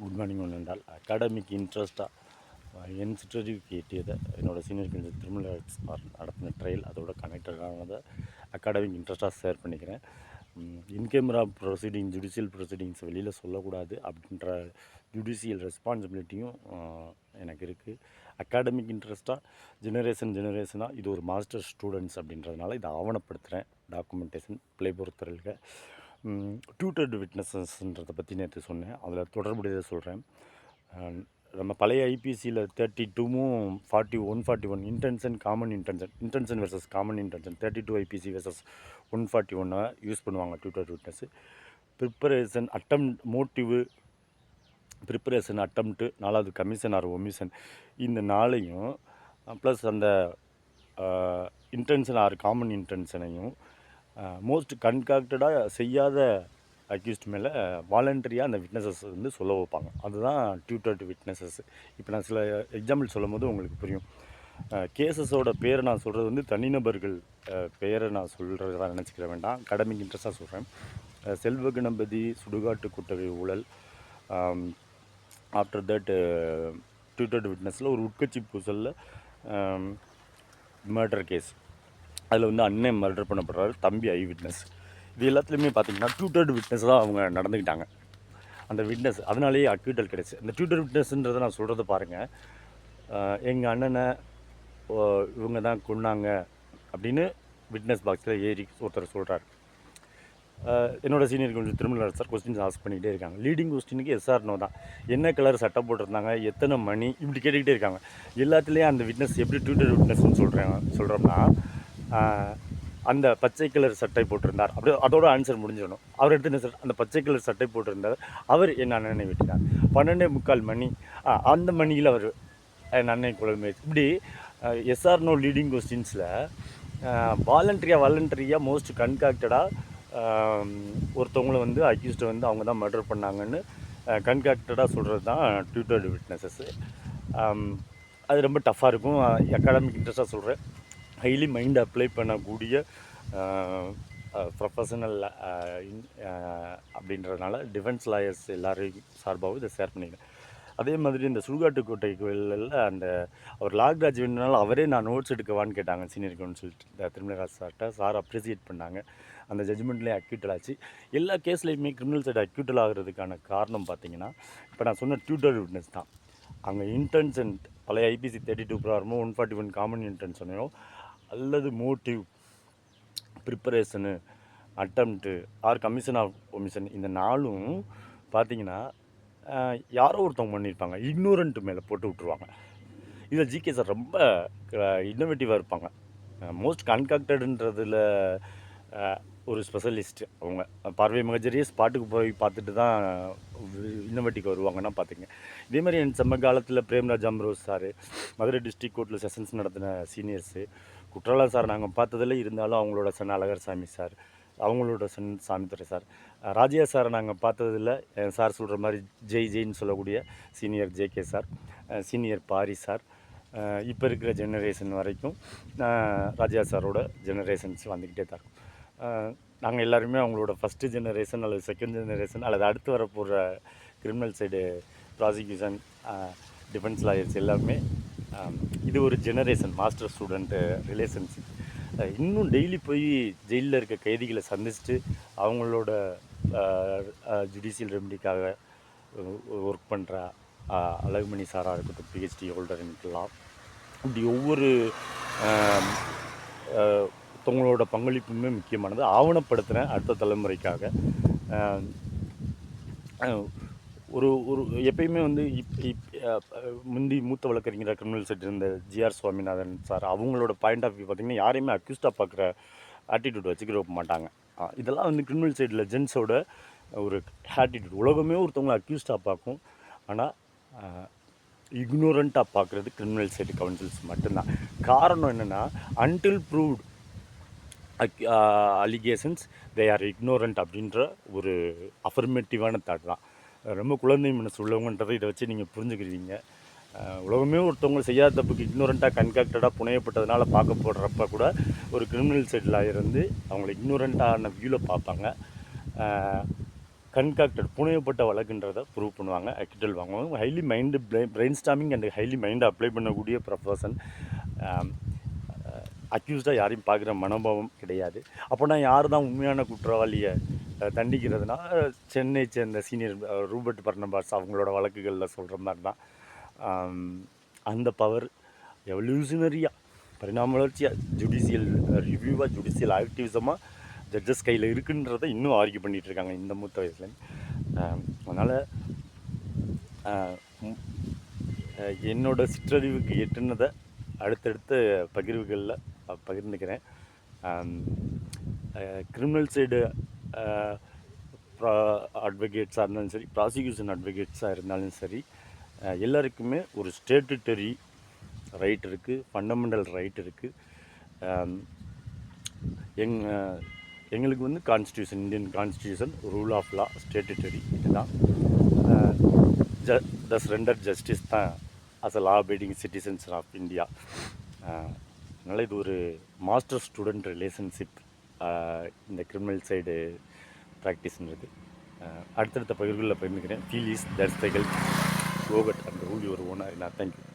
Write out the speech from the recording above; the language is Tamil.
குட் மார்னிங் ஒன்று என்றால் அகாடமிக் இன்ட்ரெஸ்ட்டாக என் சிற்றறிவுக்கு எட்டியதை என்னோடய சீனியர் கொஞ்சம் திருமலை சார் நடத்தின ட்ரையல் அதோட கனெக்டடானதை அகாடமிக் இன்ட்ரெஸ்ட்டாக ஷேர் பண்ணிக்கிறேன். இன்கேமரா ப்ரொசீடிங் ஜுடிஷியல் ப்ரொசீடிங்ஸ் வெளியில் சொல்லக்கூடாது அப்படின்ற ஜுடிஷியல் ரெஸ்பான்சிபிலிட்டியும் எனக்கு இருக்குது அகாடமிக் இன்ட்ரெஸ்ட்டாக ஜெனரேஷன் ஜெனரேஷனாக இது ஒரு மாஸ்டர் ஸ்டூடெண்ட்ஸ் அப்படின்றதுனால இதை ஆவணப்படுத்துகிறேன் டாக்குமெண்டேஷன் பிள்ளை பொறுத்தவரையில் டியூட்டர்டு விட்னஸஸ்ன்றதை பற்றி நேற்று சொன்னேன். அதில் தொடர்புடையதை சொல்கிறேன் நம்ம பழைய ஐபிசியில் தேர்ட்டி டூவும் forty one forty one intention common intention intention versus common intention thirty two IPC versus one forty ஒன்னை யூஸ் பண்ணுவாங்க tutor witness preparation attempt motive preparation attempt நாலாவது கமிஷன் ஆர் ஒமிஷன் இந்த நாளையும் ப்ளஸ் அந்த இன்டென்ஷன் ஆர் காமன் இன்டென்ஷனையும் மோஸ்ட் கன்காக்டடாக செய்யாத அக்யூஸ்ட் மேலே வாலண்டரியாக அந்த விட்னஸஸ் வந்து சொல்ல வைப்பாங்க. அதுதான் டியூட்டர்டு விட்னஸஸ் இப்போ நான் சில எக்ஸாம்பிள் சொல்லும் போது உங்களுக்கு புரியும். கேசஸோட பேரை நான் சொல்கிறது வந்து தனிநபர்கள் பெயரை நான் சொல்கிறதா நினச்சிக்கிற வேண்டாம். கடமைக்கு இன்ட்ரெஸ்ட்டாக சொல்கிறேன் செல்வ கணபதி சுடுகாட்டு குட்டகை ஊழல் ஆஃப்டர் தட் டியூட்டர்டு விட்னஸில் ஒரு உட்கட்சி பூசலில் மர்டர் கேஸ் அதில் வந்து அண்ணன் மர்டர் பண்ணப்படுறாரு தம்பி ஐ விட்னஸ் இது எல்லாத்துலேயுமே பார்த்தீங்கன்னா டியூட்டர்டு விட்னஸ் தான் அவங்க நடந்துக்கிட்டாங்க. அந்த விட்னஸ் அதனாலேயே அக்யூட்டல் கிடச்சி. அந்த டியூட்டர் விட்னஸ்ன்றதை நான் சொல்கிறத பாருங்கள் எங்கள் அண்ணனை இவங்க தான் கொன்னாங்க அப்படின்னு விட்னஸ் பாக்ஸில் ஏறி ஒருத்தர் சொல்கிறார் என்னோட சீனியர் கொஞ்சம் திருமலர் சார் கொஸ்டின்ஸ் ஆஸ்க் பண்ணிக்கிட்டே இருக்காங்க. லீடிங் கொஸ்டினுக்கு எஸ்ஆர் நோ தான். என்ன கலர் சட்டை போட்டிருந்தாங்க எத்தனை மணி இப்படி கேட்டுக்கிட்டே இருக்காங்க. எல்லாத்துலேயும் அந்த விட்னஸ் எப்படி டியூட்டர் விட்னஸ்னு சொல்கிறேன் சொல்கிறோம்னா அந்த பச்சை கலர் சட்டை போட்டிருந்தார். அப்படியே அதோட ஆன்சர் முடிஞ்சிடணும். அவர் எடுத்து என்ன சார் அந்த பச்சை கலர் சட்டை போட்டிருந்தார். அவர் என் அண்ணனை வெட்டினார். பன்னெண்டே முக்கால் மணி அந்த மணியில் அவர் என் அண்ணன் குழம்பு இப்படி எஸ்ஆர் நோ லீடிங் கொஸ்டின்ஸில் வாலண்டரியாக வாலண்டரியாக மோஸ்ட் கன்காக்டடாக ஒருத்தவங்கள வந்து அக்யூஸ்டை வந்து அவங்க தான் மர்டர் பண்ணாங்கன்னு கன்காக்டடாக சொல்கிறது தான் ட்விட்டர் விட்னஸஸ் அது ரொம்ப டஃப்பாக இருக்கும். அகாடமிக் இன்ட்ரெஸ்ட்டாக சொல்கிறேன் ஹைலி மைண்ட் அப்ளை பண்ணக்கூடிய ப்ரொஃபஷனல் அப்படின்றதுனால டிஃபென்ஸ் லாயர்ஸ் எல்லாரையும் சார்பாகவும் இதை ஷேர் பண்ணிக்கிறேன். அதே மாதிரி இந்த சுடுகாட்டு கோட்டை கோயிலில் அந்த அவர் லாக்ராஜ் வேணுனால அவரே நான் நோட்ஸ் எடுக்கவான்னு கேட்டாங்க சீனியர் கவுன்சில் திருமலராஜ் சார்கிட்ட சார் அப்ரிசியேட் பண்ணாங்க. அந்த ஜட்ஜ்மெண்ட்லேயே அக்யூட்டல் ஆச்சு. எல்லா கேஸ்லேயுமே கிரிமினல் சைடு அக்யூட்டல் ஆகிறதுக்கான காரணம் பார்த்தீங்கன்னா இப்போ நான் சொன்ன டியூட்டர் விட்னஸ் தான். அங்கே இன்டென்ஷன் பழைய ஐபிசி தேர்ட்டி டூ ப்ராரமோ ஒன் ஃபார்ட்டி ஒன் காமன் இன்டென்ஷனையோ அல்லது motive preparation attempt or commission of omission இந்த நாளும் பார்த்தீங்கன்னா யாரோ ஒருத்தவங்க பண்ணியிருப்பாங்க. இக்னோரண்ட் மேலே போட்டு விட்ருவாங்க இதில் ஜிகே சார் ரொம்ப இன்னோவேட்டிவாக இருப்பாங்க. மோஸ்ட் கன்கக்டடுன்றதில் ஒரு ஸ்பெஷலிஸ்ட் அவங்க. பார்வை மகஜரியை ஸ்பாட்டுக்கு போய் பார்த்துட்டு தான் இன்னவட்டிக்கு வருவாங்கன்னா பார்த்துங்க இதே மாதிரி என் செம்ம காலத்தில் பிரேம்ராஜ் அம்ரோஸ் சார் மதுரை டிஸ்ட்ரிக்ட் கோர்ட்டில் செஷன்ஸ் நடத்தின சீனியர்ஸு குற்றாலா சார் நாங்கள் பார்த்ததில் இருந்தாலும் அவங்களோட சன் அழகர் சாமி சார் அவங்களோட சன் சாமித்துறை சார். ராஜியா சாரை நாங்கள் பார்த்ததில் என் சார் சொல்கிற மாதிரி ஜெய் ஜெயின்னு சொல்லக்கூடிய senior JK sir senior Pari sir. இப்போ இருக்கிற ஜெனரேஷன் வரைக்கும் ராஜா ராஜியா சாரோட ஜெனரேஷன்ஸ் வந்துக்கிட்டே தான் இருக்கும். நாங்கள் எல்லாருமே அவங்களோட ஃபஸ்ட்டு ஜெனரேஷன் அல்லது செகண்ட் ஜெனரேஷன் அல்லது அடுத்து வரப்போகிற criminal side prosecution defence lawyers எல்லாமே இது ஒரு ஜெனரேஷன் மாஸ்டர் ஸ்டூடெண்ட்டு ரிலேஷன்ஷிப் இன்னும் டெய்லி போய் ஜெயிலில் இருக்க கைதிகளை சந்திச்சுட்டு அவங்களோட ஜுடிஷியல் ரெமடிக்காக ஒர்க் பண்ணுற அழகுமணி சாராக இருக்கட்டும் பிஹெச்டி ஹோல்டர் இப்படி ஒவ்வொரு மற்றவங்களோட ஒருத்தவங்களோட பங்களிப்புமே முக்கியமானது. ஆவணப்படுத்துகிறேன் அடுத்த தலைமுறைக்காக. ஒரு ஒரு எப்பயுமே வந்து இப் இப் முந்தி மூத்த வழக்கறிஞர் கிரிமினல் செட் இருந்த ஜிஆர் சுவாமிநாதன் சார் அவங்களோட பாயிண்ட் ஆஃப் வியூ பார்த்திங்கன்னா யாரையுமே அக்யூஸ்டாக பார்க்குற ஆட்டிடியூட் வச்சுக்கிற மாட்டாங்க. இதெல்லாம் வந்து கிரிமினல் சைடில் ஜென்ஸோட ஒரு ஆட்டிடியூட் உலகமே ஒருத்தவங்களை அக்யூஸ்டாக பார்க்கும். ஆனால் இக்னோரண்ட்டாக பார்க்குறது கிரிமினல் சைடு கவுன்சில்ஸ் மட்டும்தான். காரணம் என்னென்னா until proved allegations they are ignorant அப்படின்ற ஒரு அஃபர்மேட்டிவான தாட் தான். ரொம்ப குழந்தை மனசு உள்ளவங்கன்றதை இதை வச்சு நீங்கள் புரிஞ்சுக்கிறீங்க. உலகமே ஒருத்தவங்க செய்யாத தப்புக்கு இக்னோரண்ட்டாக கன்காக்டடாக புனையப்பட்டதுனால பார்க்க போடுறப்ப கூட ஒரு கிரிமினல் சைடில் இருந்து அவங்கள இக்னோரண்ட்டான வியூவில் பார்ப்பாங்க. கன்காக்டட் புனையப்பட்ட வழக்குன்றதை ப்ரூவ் பண்ணுவாங்க அக்கிட்டல் வாங்குவாங்க. Highly mind brain storming and highly மைண்டை அப்ளை பண்ணக்கூடிய ப்ரொஃபஷன் அக்யூஸ்டாக யாரையும் பார்க்குற மனோபாவம் கிடையாது. அப்போனா யார் தான் உண்மையான குற்றவாளியை தண்டிக்கிறதுனா சென்னை சேர்ந்த சீனியர் ரூபர்ட் பர்னபாஸ் அவங்களோட வழக்குகளில் சொல்கிற மாதிரி தான் அந்த பவர் எவல்யூஷனரியாக பரிணாம வளர்ச்சியாக ஜுடிஷியல் ரிவ்யூவாக ஜுடிஷியல் ஆக்டிவிசமாக ஜட்ஜஸ் கையில் இருக்குன்றதை இன்னும் ஆர்கியூ பண்ணிகிட்டு இருக்காங்க இந்த மூத்த வயசுல அதனால் என்னோடய சிற்றறிவுக்கு எட்டுனதை அடுத்தடுத்த பகிர்வுகளில் பகிர்ந்துக்கிறேன். கிரிமினல் சைடு ப்ரா அட்வொகேட்ஸாக இருந்தாலும் சரி ப்ராசிக்யூஷன் அட்வொகேட்ஸாக இருந்தாலும் சரி எல்லாருக்குமே ஒரு ஸ்டேட்டுட்டரி ரைட் இருக்குது ஃபண்டமெண்டல் ரைட் இருக்குது எங் எங்களுக்கு வந்து constitution Indian constitution rule of law statutory இதுதான். ஜ த ரெண்டர் ஜஸ்டிஸ் தான் as a law abiding citizens of India அதனால் இது ஒரு மாஸ்டர் ஸ்டூடெண்ட் ரிலேஷன்ஷிப் இந்த கிரிமினல் சைடு ப்ராக்டிஸ்ன்றது அடுத்தடுத்த பகிர்களில் பயந்துக்கிறேன் feel is that's the help கோகட் and rule your honour நான் தேங்க்யூ